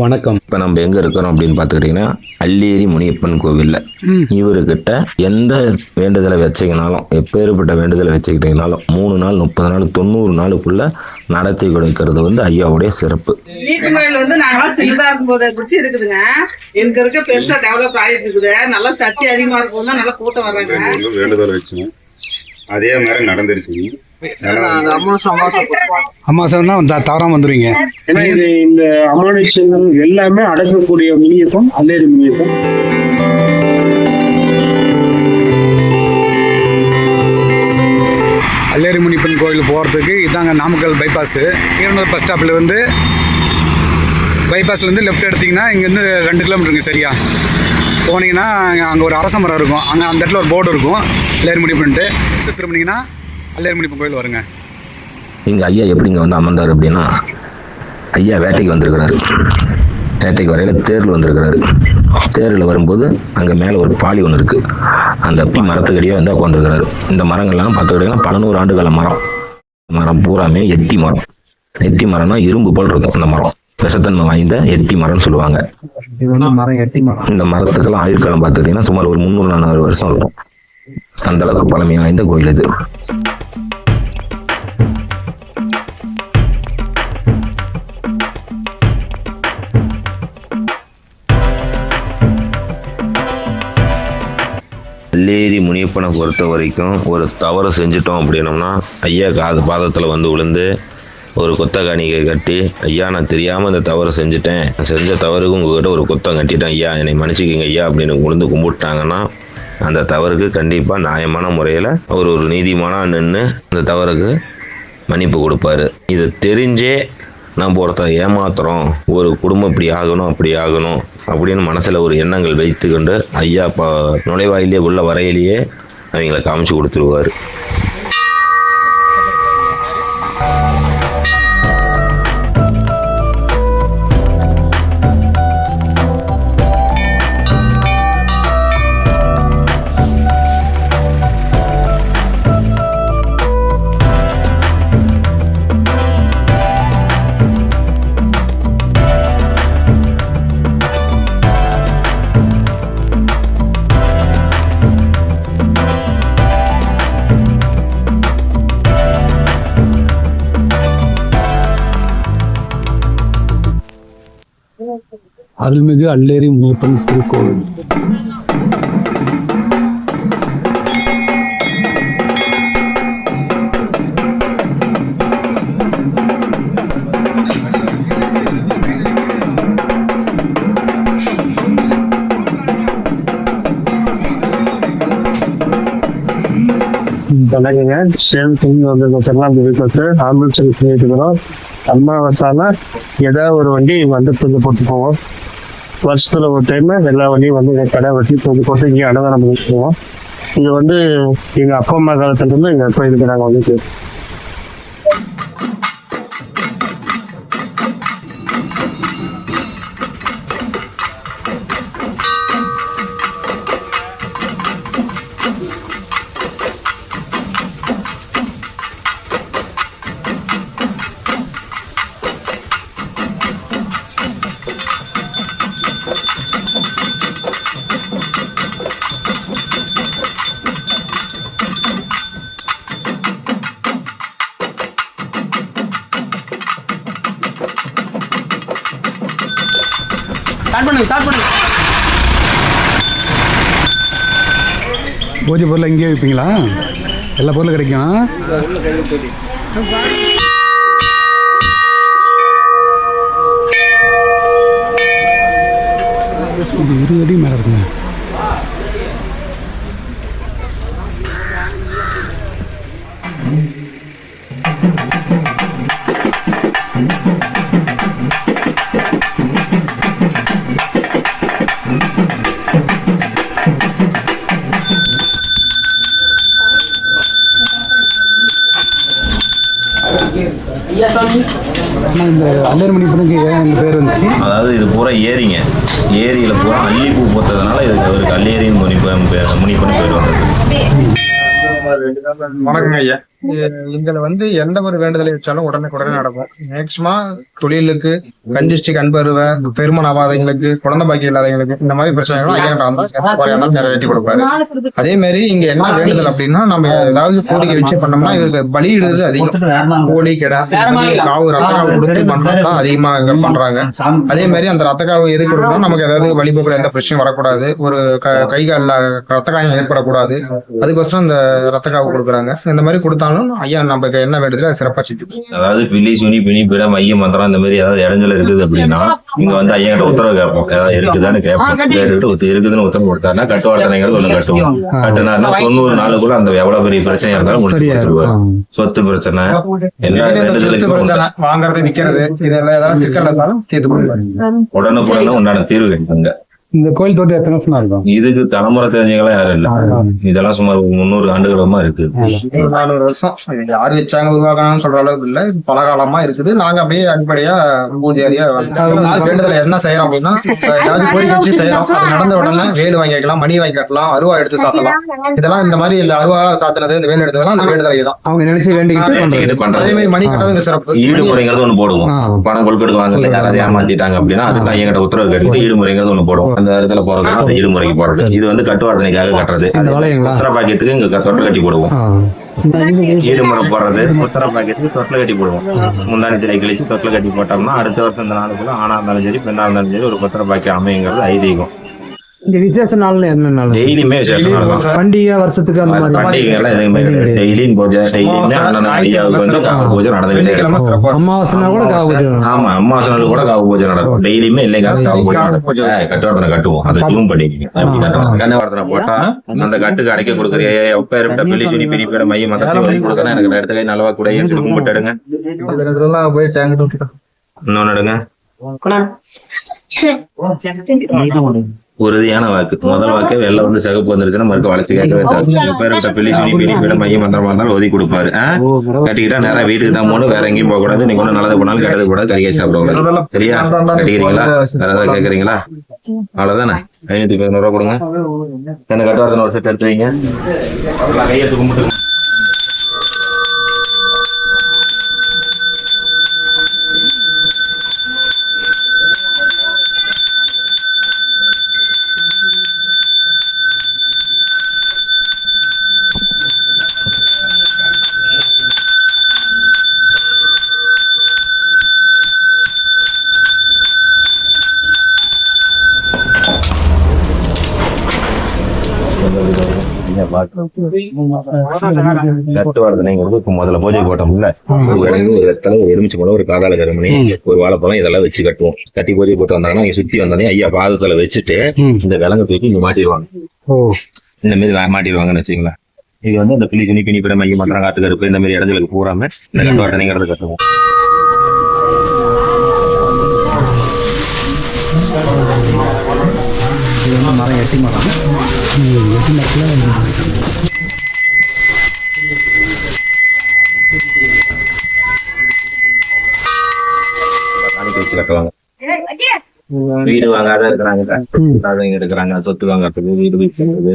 வணக்கம். இப்போ நம்ம எங்கே இருக்கிறோம் அப்படின்னு பார்த்துக்கிட்டிங்கன்னா அல்லேரி முனியப்பன் கோவிலில். இவர்கிட்ட எந்த வேண்டுதலை வச்சுக்கினாலும் எப்பேற்பட்ட வேண்டுதலை வச்சுக்கிட்டீங்கனாலும் மூணு நாள் முப்பது நாள் தொண்ணூறு நாளுக்குள்ளே நடத்தி கொடுக்கறது வந்து ஐயாவுடைய சிறப்பு. வீட்டு கோயில் வந்து நாங்களாம் சின்னதா இருக்கும் போதை பிடிச்சி இருக்குதுங்க. எனக்கு இருக்க பெருசா டெவலப் ஆயிட்டு இருக்குது நல்லா சக்தி அதிகமா இருக்கும் தான் நல்லா கூட்டம் வர்றாங்க. வேண்டுதல் வச்சோம் அதே மாதிரி நடந்துருச்சுங்க. அமாவாசைன்னா த- தவறாம வந்துருவீங்க. ஏன்னா இது இந்த அமானுஷங்கள் எல்லாமே அடக்கக்கூடிய முனியப்பம் அல்லேரி முனியப்பம் அல்லேரி முனிப்பன் கோயில் போகிறதுக்கு இதாங்க நாமக்கல் பைபாஸு ஈரனூர் பஸ் ஸ்டாப்பில் வந்து பைபாஸ்லேருந்து லெஃப்ட் எடுத்தீங்கன்னா இங்கேருந்து ரெண்டு கிலோமீட்டருங்க சரியா. போனீங்கன்னா அங்கே ஒரு அரச மரம் இருக்கும். அங்கே அந்த இடத்துல ஒரு போர்டு இருக்கும். அல்லேரி முனிப்பன்ட்டு திரும்பினீங்கன்னா அல்லேரி கோயில் வருங்க. இங்கே ஐயா எப்படி இங்கே வந்து அமர்ந்தார் அப்படின்னா ஐயா வேட்டைக்கு வந்திருக்கிறாரு. வேட்டைக்கு வரையில் தேரில் வந்திருக்கிறாரு. தேரில் வரும்போது அங்கே மேலே ஒரு பாலி ஒன்று இருக்குது அந்த பி மரத்துக்கடியே வந்து உட்காந்துருக்கிறாரு இந்த மரங்கள்லாம் பார்த்துக்கிட்டீங்கன்னா பல நூறு ஆண்டுகால மரம். மரம் பூராமே எட்டி மரம். எட்டி மரம்னா இரும்பு போல் இருக்கும் அந்த மரம். விஷத்தன்மை வாய்ந்த எட்டி மரம்னு சொல்லுவாங்க. இந்த மரத்துக்கெல்லாம் ஆயுட்காலம் பார்த்துக்கிட்டீங்கன்னா சுமார் ஒரு முந்நூறு நானூறு வருஷம் இருக்கும். அந்த அளவுக்கு பழமை வாய்ந்த கோயில் இது. லேரி பொறுத்த வரைக்கும் ஒரு தவறு செஞ்சிட்டோம் அப்படின்னோம்னா ஐயா காது பாதத்தில் வந்து விழுந்து ஒரு கொத்த காணிக்கை கட்டி ஐயா நான் தெரியாமல் இந்த தவறு செஞ்சுட்டேன். செஞ்ச தவறுக்கு உங்ககிட்ட ஒரு கொத்தம் கட்டிட்டேன் ஐயா. என்னை மன்னிச்சிக்கிங்க ஐயா அப்படின்னு உளுந்து கும்பிட்டாங்கன்னா அந்த தவறுக்கு கண்டிப்பாக நியாயமான முறையில் அவர் ஒரு நீதிமானாக நின்று அந்த தவறுக்கு மன்னிப்பு கொடுப்பாரு. இது தெரிஞ்சே நம்ம ஒருத்தர் ஏமாத்துறோம் ஒரு குடும்பம் இப்படி ஆகணும் அப்படி ஆகணும் அப்படின்னு மனசில் ஒரு எண்ணங்கள் வைத்துக்கொண்டு ஐயா இப்போ நுழைவாயிலே உள்ள வரையிலேயே அவங்கள காமிச்சு கொடுத்துருவார். அருள்மிகு அல்லேரி முனியப்பன் திருக்கோவில். வணக்கங்க. சேம் திங் வந்து பார்த்தீங்கன்னா அந்த வீட்டுக்கு ஆம்புலன்ஸ் பண்ணிட்டுக்கிறோம் அம்மா வந்தாலும் ஏதாவது ஒரு வண்டி வந்து போட்டு போவோம். வருஷத்துல ஒரு டைம் எல்லா வண்டியும் வந்து கடை வச்சு தூக்கி போட்டு இங்கே அன்னதானம் பண்ணிட்டு போவோம். இது வந்து எங்க அப்பா அம்மா காலத்துல இருந்து எங்க அப்பா இதுக்கு நாங்கள் வந்து பூஜை பொருள் இங்கேயே வைப்பீங்களா? எல்லா பொருளும் கிடைக்கும்? இது இருபது அடி மேலே இருக்குங்க. இந்த அல்லேரி முனிப்பனுக்கு ஏன் இந்த பேர் வந்துச்சு? அதாவது இது பூரா ஏரிங்க. ஏரியில் பூரா அல்லிப்பூ பூத்ததுனால இதுக்கு அவருக்கு அல்லேரின்னு முனிப்பன் பேர் முனிப்பன் பேர் வந்தது வணக்கங்க ஐயா. எங்களை வந்து எந்த ஒரு வேண்டுதலை வச்சாலும் உடனே உடனே நடக்கும் மேக்சிமம் தொழிலுக்கு கண்டிஸ்டிக் அன்பருவ பெருமன் ஆகாதவங்களுக்கு குழந்தை பாக்கி இல்லாதவங்களுக்கு இந்த மாதிரி பிரச்சனைகளும் ஐயா குறையாம நிறைவேற்றி கொடுப்பாரு. அதே மாதிரி இங்க என்ன வேண்டுதல் அப்படின்னா நம்ம ஏதாவது கோரிக்கை வச்சு பண்ணோம்னா இவருக்கு பலியிடுறது அதிகம். கோழி கிடா காவு ரத்த காவு கொடுத்து தான் அதிகமா இங்க பண்றாங்க. அதே மாதிரி அந்த ரத்த காவு எது கொடுக்கணும் நமக்கு ஏதாவது வழிபோக்கில் எந்த பிரச்சனையும் வரக்கூடாது. ஒரு க- கை காலில் ரத்த காயம் ஏற்படக்கூடாது. அதுக்கோசரம் இந்த ரத்த காவு கொடுக்குறாங்க. இந்த மாதிரி கொடுத்தாலும் ஐயா நமக்கு என்ன வேண்டுதலோ அதை சிறப்பா செஞ்சு அதாவது பில்லி சுனி பிணி பிற மைய மந்திரம் இந்த மாதிரி ஏதாவது இடைஞ்சல் இருக்குது அப்படின்னா இங்க வந்து ஐயா கிட்ட உத்தரவு கேட்போம். ஏதாவது இருக்குதான்னு கேட்போம். கேட்டுட்டு இருக்குதுன்னு உத்தரவு கொடுத்தாருன்னா கட்டுவார்த்தனைங்கிறது ஒண்ணு கட்டுவோம். கட்டுனாருன்னா தொண்ணூறு நாளுக்குள்ள அந்த எவ்வளவு பெரிய பிரச்சனையா இருந்தாலும் முடிச்சு சொத்து பிரச்சனை எல்லா பிரச்சனை வாங்குறது விற்கிறது இதெல்லாம் ஏதாவது சிக்கல் இருந்தாலும் தீர்த்து கொடுப்பாரு. உடனுக்குடனே உண்டான தீர்வு கிடைக்குங்க இந்த கோயில் தோட்டம் எத்தனை வருஷமா இருக்கும்? இதுக்கு தலைமுறை தெரிஞ்சவங்களா யாரும் இல்ல. இதெல்லாம் சுமார் முந்நூறு ஆண்டுகளமா இருக்கு. நானூறு வருஷம். யாரு வச்சாங்க உருவாக்கணும்னு சொல்ற அளவுக்கு இல்ல. இது பல காலமா இருக்குது. நாங்க அப்படியே அடிப்படையா பூஜாரியா வேண்டுதல என்ன செய்யறோம் அப்படின்னா ஏதாவது கோரிக்கை வச்சு செய்யறோம். அது நடந்த உடனே வேலு வாங்கி வைக்கலாம் மணி வாங்கி கட்டலாம் அருவா எடுத்து சாத்தலாம். இதெல்லாம் இந்த மாதிரி இந்த அருவா சாத்துனது இந்த வேலு எடுத்ததெல்லாம் அந்த வேண்டுதலை தான் அவங்க நினைச்சு வேண்டிக்கிட்டு அதே மாதிரி மணி இங்க சிறப்பு. ஈடுமுறைங்கிறது ஒண்ணு போடுவோம். பணம் கொள்கெடுத்து வாங்கல யாராவது ஏமாத்திட்டாங்க அப்படின்னா அதுக்கு எங்கிட்ட உத்தரவு கேட்டு ஈடுமுறைங்கிறது ஒண்ணு போடுவோம். அந்த இடத்துல போறது அந்த ஈடுமுறைக்கு போறது. இது வந்து கட்டுவார்த்தனைக்காக கட்டுறது? உத்தர பாக்கியத்துக்கு இங்க தொட்டில் கட்டி போடுவோம். ஈடுமுறை போடுறது உத்தர பாக்கியத்துக்கு தொட்டில் கட்டி போடுவோம். முந்தானி திரை கழிச்சு தொட்டில் கட்டி போட்டோம்னா அடுத்த வருஷம் இந்த நாளுக்குள்ள ஆணா இருந்தாலும் சரி பெண்ணா இருந்தாலும் சரி ஒரு புத்திர பாக்கியம் அமைங்கிறது ஐதீகம். இந்த விசேஷ நாள்ல என்ன நாள்? டெய்லியுமே விசேஷம் நடக்கும் பண்டிகை வருஷத்துக்கு அந்த மாதிரி பண்டிகை எல்லாம் எதுவுமே கிடையாது. டெய்லியும் பூஜை டெய்லியுமே அண்ணன் வந்து காவு பூஜை நடந்துகிட்டே இருக்கும். அமாவாசைனா கூட காவு பூஜை ஆமா அம்மா சொன்னது கூட காவு பூஜை நடக்கும் டெய்லியுமே இல்லை காவு பூஜை நடக்கும். கட்டுவோம். அதை ஜூம் கட்டுவோம். கட்டுவார்த்தனை போட்டா அந்த கட்டுக்கு அடைக்க கொடுக்குற எப்ப இருப்பிட்ட பிள்ளை சுனி பிடி பேர மையம் மதத்தை ஒதுக்கி கொடுக்கணும் எனக்கு இந்த இடத்துல நலவா கூட எடுத்து கும்பிட்டு எடுங்க. போய் சேங்கிட்டு இன்னொன்னு எடுங்க. உறுதியான வாக்கு. முதல் வாக்கே வெள்ள வந்து சிகப்பு வந்துருச்சுன்னா மறுக்க வளைச்சு கேட்கவே தேவை எப்ப இருப்பிட்ட பிள்ளை சுனி பிடி பேர மையம் மந்திரமா இருந்தாலும் ஒதுக்கி கொடுப்பாரு? கட்டிக்கிட்டா நேரா வீட்டுக்கு தான் போகணும் வேற எங்கேயும் போக கூடாது. நீங்க ஒண்ணு நல்லது போனாலும் கெட்டது போடாது கறியை சாப்பிடுவாங்க. சரியா? கட்டிக்கிறீங்களா? வேற ஏதாவது கேக்குறீங்களா? அவ்வளவுதானே? ஐநூத்தி பதினோரு ரூபா கொடுங்க. என்ன கட்டுவார்த்தனை ஒரு செட் எடுத்து வைங்க எல்லாம் கையெழுத்து கும்பிட்டு கட்டுவார்த்தனைங்கிறது இப்ப முதல்ல பூஜை போட்டோம்ல. ஒரு ஒரு எலுமிச்சை பழம் ஒரு காதால கருமணி ஒரு வாழைப்பழம் இதெல்லாம் வச்சு கட்டுவோம். கட்டி பூஜை போட்டு வந்தாங்கன்னா இங்க சுத்தி வந்தோடனே ஐயா பாதத்துல வச்சுட்டு. இந்த விலங்கு தூக்கி இங்க மாட்டிடுவாங்க. ஓ. இந்த மாதிரி மாட்டிடுவாங்கன்னு வச்சுங்களேன் இது வந்து இந்த பிள்ளி துணி பிணி பிற மையம் மந்திரம் காத்து கருப்பு இந்த மாதிரி இடங்களுக்கு பூராம இந்த கட்டுவாட்டனைங்கிறது கட்டுவோம். மரம் எட்டி மரம். காணிக்க வச்சு கட்டுவாங்க வீடு வாங்காத இருக்கிறாங்க. இருக்கிறாங்க சொத்து வாங்குறதுக்கு வீடு விற்கிறது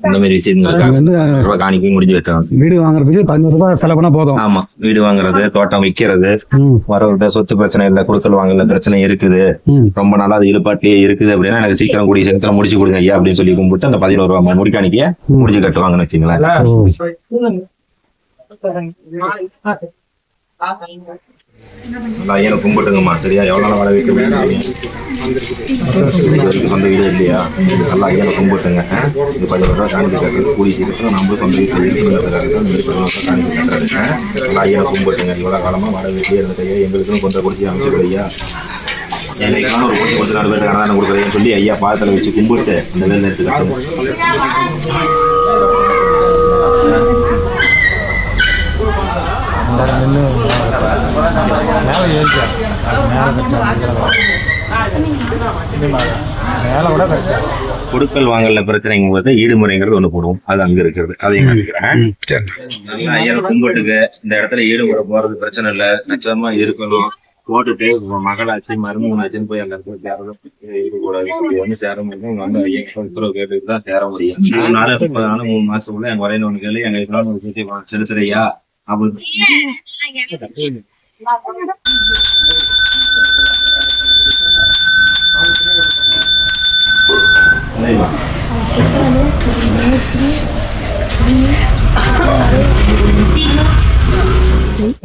இந்த மாதிரி விஷயங்கள் இங்க வந்து ரூபாய் காணிக்கையும் முடிஞ்சு கட்டுவாங்க வீடு வாங்குறதுக்கு பதினோரு ரூபாய் செலவு பண்ணா போதும். ஆமா. வீடு வாங்குறது தோட்டம் விற்கிறது ம், வரவிட்ட சொத்து பிரச்சனை இல்ல குடுக்கல் வாங்கல பிரச்சனை இருக்குது. ரொம்ப நாளா அது இழுப்பாட்டிலே இருக்குது அப்படின்னா எனக்கு சீக்கிரம் கூடிய சீக்கிரம் முடிச்சு கொடுங்க ஐயா அப்படின்னு சொல்லி கும்பிட்டு அந்த பதினோரு ரூபாய் முடிக்காணிக்கைய முடிச்சு கட்டுவாங்கன்னு வச்சுங்களேன் அந்த ஐயனை கும்பிட்டுங்கம்மா. சரியா? எவ்வளோ நாள் வர வைக்க முடியும் சொந்த வீடு இல்லையா நல்லா ஐயனை கும்பிட்டுங்க. இது பதினோரு ரூபா காணிக்கை கட்டுறது கூடி சீக்கிரத்துல நம்மளும் சொந்த வீட்டில் இருக்கிறதுக்காக தான் பதினோரு ரூபாய் காணிக்கை கட்டுறது நல்லா ஐயனை கும்பிட்டுங்க. இவ்வளோ காலமாக வர வீட்டிலே இருந்த ஐயா எங்களுக்கும் கொஞ்சம் குடிச்சு அமைச்சு ஐயா. என்னைக்கான ஒரு கொஞ்சம் கொஞ்சம் நாலு பேருக்கு அன்னதானம் கொடுக்குறேன்னு சொல்லி ஐயா பாதத்தில் வச்சு கும்பிட்டு அந்த வேலை எடுத்து கட்டணும் கொடுக்கல் வாங்கல பிரச்சனைங்கும் போது ஈடுமுறைங்கிறது ஒண்ணு போடுவோம். அது அங்க இருக்கிறது. அதையும் காமிக்கிறேன் ஐயரை கும்பிட்டுக்கு. இந்த இடத்துல ஈடுபட போறது பிரச்சனை இல்ல. நிச்சயமா இருக்கணும். போட்டுட்டு மகளாச்சு மருமகனாச்சுன்னு போய் அந்த இடத்துல சேரணும். இருக்கக்கூடாது வந்து சேர முடியும். வந்து உத்தரவு கேட்டுட்டு தான் சேர முடியும். மூணு நாள் முப்பது நாள் மூணு மாசத்துக்குள்ள எங்க வரையில ஒண்ணு கேளு எங்க இதெல்லாம் ஒரு சுத்தி செலுத்துறையா? அப்படின்னு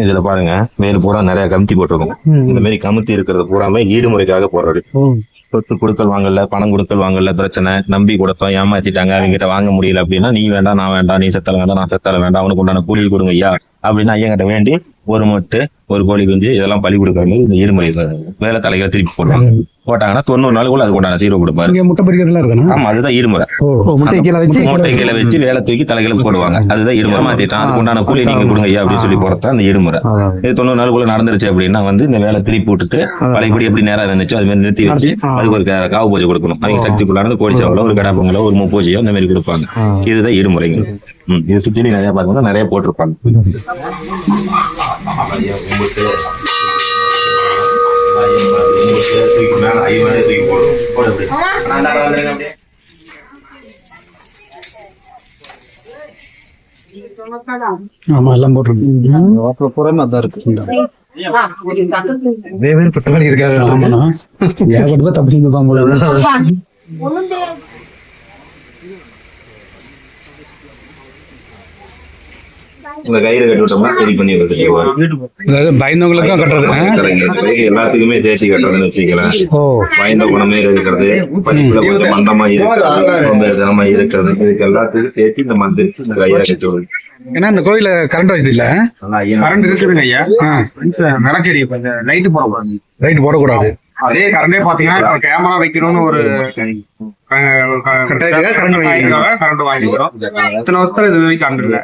இதுல பாருங்க மேல் பூரா நிறைய கமுத்தி போட்டிருக்கோம். இந்த மாதிரி கமுத்தி இருக்கிறது பூராமே ஈடுமுறைக்காக போடுறது. சொத்து கொடுக்கல் வாங்கல பணம் கொடுக்கல் வாங்கல பிரச்சனை. நம்பி கொடுத்தோம் ஏமாத்திட்டாங்க அவங்க கிட்ட வாங்க முடியல அப்படின்னா நீ வேண்டாம் நான் வேண்டாம் நீ செத்தல வேண்டாம் நான் செத்தல வேண்டாம் அவனுக்கு உண்டான கூலி கொடுங்க ஐயா. அப்படின்னு ஐயா கிட்ட வேண்டி ஒரு மொட்டு ஒரு கோழி குஞ்சு இதெல்லாம் பலி கொடுக்கறது இந்த ஈடுமுறை வேலை தலைகளை திருப்பி போடுவாங்க. போட்டாங்கன்னா தொண்ணூறு நாளுக்குள்ள அதுக்கு உண்டான தீர்வு கொடுப்பாரு. முட்டை பொரிக்கிறதுலாம் இருக்கணும். ஆமா அதுதான் ஈடுமுறை முட்டை கீழே வச்சு மூட்டை கீழே வச்சு. வேலை தூக்கி தலைகளுக்கு போடுவாங்க. அதுதான் ஈடுமுறை மாத்திட்டான். அதுக்கு உண்டான கூலி நீங்க கொடுங்க ஐயா அப்படின்னு சொல்லி போறதா அந்த ஈடுமுறை இது தொண்ணூறு நாளுக்குள்ள நடந்துருச்சு அப்படின்னா வந்து இந்த வேலை திருப்பி விட்டுட்டு பழையபடி எப்படி நேரம் இருந்துச்சோ அது மாதிரி நிறுத்தி வச்சு அதுக்கு ஒரு காவு பூஜை கொடுக்கணும். அவங்க சக்திக்குள்ளானது கோடி சேவலோ ஒரு கடா பொங்கலோ ஒரு முப்பூஜையோ இந்த மாதிரி கொடுப்பாங்க. இதுதான் ம், இது சுற்றி நிறைய பார்த்தீங்கன்னா நிறைய போட்டிருப்பாங்க. ஆமா எல்லாம் போட்டிருக்கு புறமா தான் இருக்கு. வெவ்வேறு குற்றவாளி இருக்காரு ஆமாண்ணா ஏகப்பட்ட பேர் தப்பு செஞ்சுப்பாங்க போல இந்த கயிறு கட்டி விட்டோம்னா சரி பண்ணி அதாவது பயந்தவங்களுக்கும் கட்டுறது? எல்லாத்துக்குமே தேய்ச்சி கட்டுறதுன்னு வச்சுக்கலாம் ஓ. வாய்ந்த குணமே இருக்கிறது படிப்புல கொஞ்சம் மந்தமா இருக்கிறது ரொம்ப தினமா இருக்கிறது. இதுக்கு எல்லாத்துக்கும் சேர்த்து இந்த மந்து இந்த கையில கட்டி விடுது ஏன்னா இந்த கோயில கரண்ட் வசதி இல்ல கரண்ட் இருக்குதுங்க ஐயா. கொஞ்சம் லைட் போடக்கூடாது. லைட் போடக்கூடாது. அதே கரண்டே பாத்தீங்கன்னா கேமரா வைக்கணும்னு ஒரு கரண்ட் வாங்கிக்கிறோம். இத்தனை வருஷத்துல இது வரைக்கும் கரண்ட் இல்ல.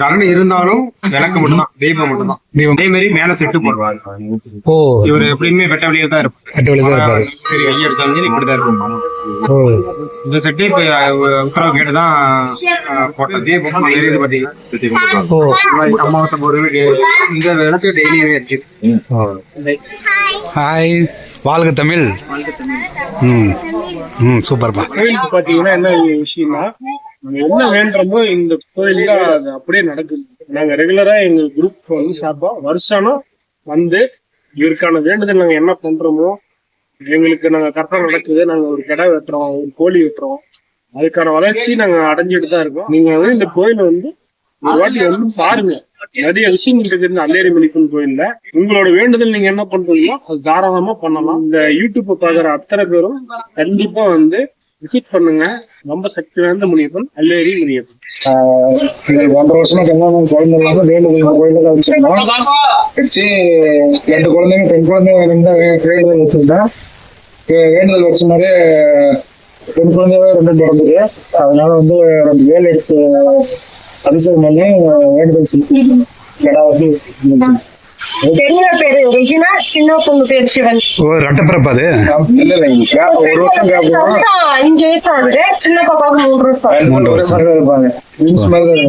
கரண்ட் இருந்தாலும் விளக்கு மட்டும்தான் தீபம் மட்டும்தான். அதே மாதிரி மேல செட்டு போடுவாங்க. ஓ. இவர் எப்படியுமே வெட்ட வெளியே தான் இருப்பார். கட்ட தான் சரி கையை அடிச்சாலும் சரி இப்படிதான் இருக்கும் ஓ. இந்த செட்டே இப்ப உத்தரவு கேட்டுதான் அஹ், போட்ட தீபம் எரியுது பாத்தீங்கன்னா ஓ. அமாவாசை போடுறது இந்த விளக்கு டெய்லியுமே இருக்கு. ஹாய் வாழ்க தமிழ். ம் ம் சூப்பர்ப்பா. கோயிலுக்கு பார்த்தீங்கன்னா என்ன விஷயம்னா என்ன வேண்டுறோமோ இந்த கோயில்ல அது அப்படியே நடக்குது. நாங்கள் ரெகுலராக எங்கள் குரூப் வந்து சார்பா வருஷம் வந்து இவருக்கான வேண்டுதல் நாங்கள் என்ன பண்ணுறோமோ எங்களுக்கு நாங்கள் கரெக்டாக நடக்குது. நாங்கள் ஒரு கடை வெட்டுறோம் ஒரு கோழி வெட்டுறோம். அதுக்கான வளர்ச்சி நாங்கள் அடைஞ்சிட்டு தான் இருக்கோம். நீங்கள் வந்து இந்த கோயிலை வந்து ஒரு வாட்டி வந்து பாருங்கள் நிறைய விஷயங்கள் இருக்குது இந்த அல்லேரி மணிப்பன் கோயில்ல உங்களோட வேண்டுதல் நீங்க என்ன பண்றீங்களோ அது தாராளமா பண்ணலாம். இந்த யூடியூப் பாக்குற அத்தனை பேரும் கண்டிப்பா வந்து விசிட் பண்ணுங்க. ரொம்ப சக்தி வாய்ந்த முனியப்பன் அல்லேரி முனியப்பன். ஒன்றரை வருஷமா கல்யாணம் குழந்தை இல்லாம வேண்டுதல் கோயில தான் வச்சிருந்தோம். வச்சு ரெண்டு குழந்தைங்க பெண் குழந்தைங்க ரெண்டு வேண்டுதல் வச்சிருந்தேன். வேண்டுதல் வச்ச மாதிரியே பெண் குழந்தைங்க ரெண்டு பிறந்தது. அதனால வந்து ரெண்டு வேலை எடுத்து அபிஷேகம் பண்ணி வேண்டுதல் செஞ்சு கடை வந்து இருந்துச்சு. பெரிய பேரு சின்ன பொண்ணு பேரு சிவன். ஓ ரெட்டப்பிறப்பு அது? இல்ல இல்லைங்க gap ஒரு வருஷம் அஞ்சு வயசு ஆகுது சின்ன பாப்பாவுக்கு மூன்று வருஷம். மூன்று வருஷம். இருப்பாங்க. மீன்ஸ் மாதிரி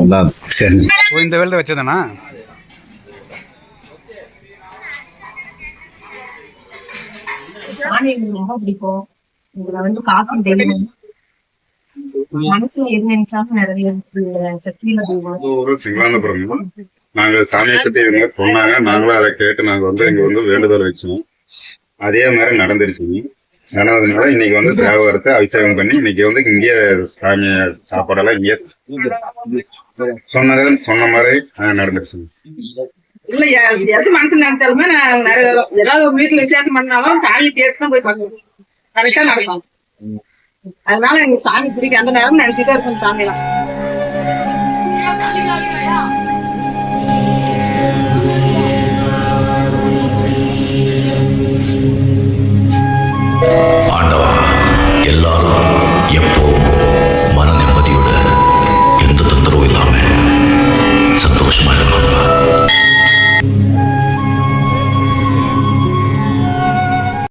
சரி. இந்த வேலை வச்சதானா? எனக்கு ரொம்ப பிடிக்கும். உங்களை வந்து பார்க்கும் தெய்வம். மனசுல எது நினைச்சாலும் நாங்க சாமியை பத்தி இவங்க சொன்னாங்க. நாங்களும் அதை கேட்டு நாங்க வந்து இங்க வந்து வேண்டுதல் வச்சோம். அதே மாதிரி நடந்துருச்சுங்க நடந்ததுனால இன்னைக்கு வந்து தேவரத்தை அபிஷேகம் பண்ணி இன்னைக்கு வந்து இங்கேயே சாமி சாப்பாடெல்லாம் இங்கேயே சொன்னது சொன்ன மாதிரி அஹ், நடந்துருச்சுங்க இல்லையா எது மனசு நினைச்சாலுமே நான் ஏதாவது வீட்டுல விசேஷம் பண்ணாலும் சாமி கேட்டு தான் போய் பண்ணுவோம் கரெக்டா நடக்கும் அதனால எனக்கு சாமி பிடிக்கும் அந்த நேரம் நினைச்சுட்டே இருக்கும் சாமியெல்லாம்.